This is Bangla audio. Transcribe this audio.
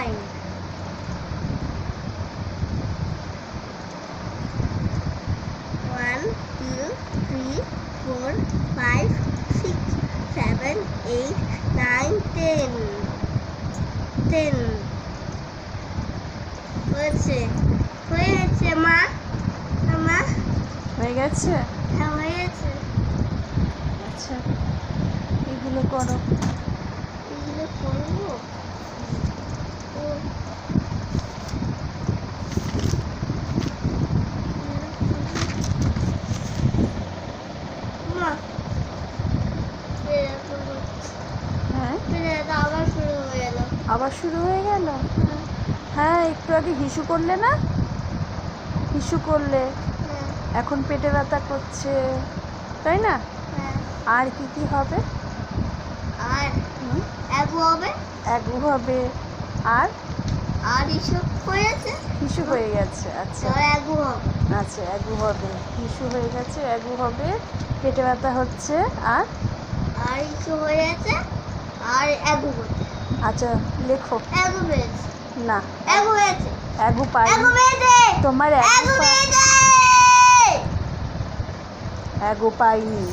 নাই one two three four five six seven eight nine ten ten হয়েছে। হয়ে গেছে মা মা? হয়ে গেছে? হ্যাঁ হয়ে গেছে আচ্ছা এগুলো করো। আবার শুরু হয়ে গেল? হ্যাঁ একটু আগে হিসু করলে না? হিসু করলে। হ্যাঁ। এখন পেটে ব্যথা করছে। তাই না? হ্যাঁ। আর কি কি হবে? আর? এক হবে। অ্যাগু হবে। আর? আর এসব হয়েছে হিসু হয়ে গেছে আচ্ছা। আর এক হবে। আচ্ছা অ্যাগু হবে। হিসু হয়ে গেছে অ্যাগু হবে। পেটে ব্যথা হচ্ছে আর? আর এসব হয়েছে আর এক হচ্ছে। আচ্ছা লেখো। না। অ্যাগু এক তোমার এক অ্যাগু পাইনি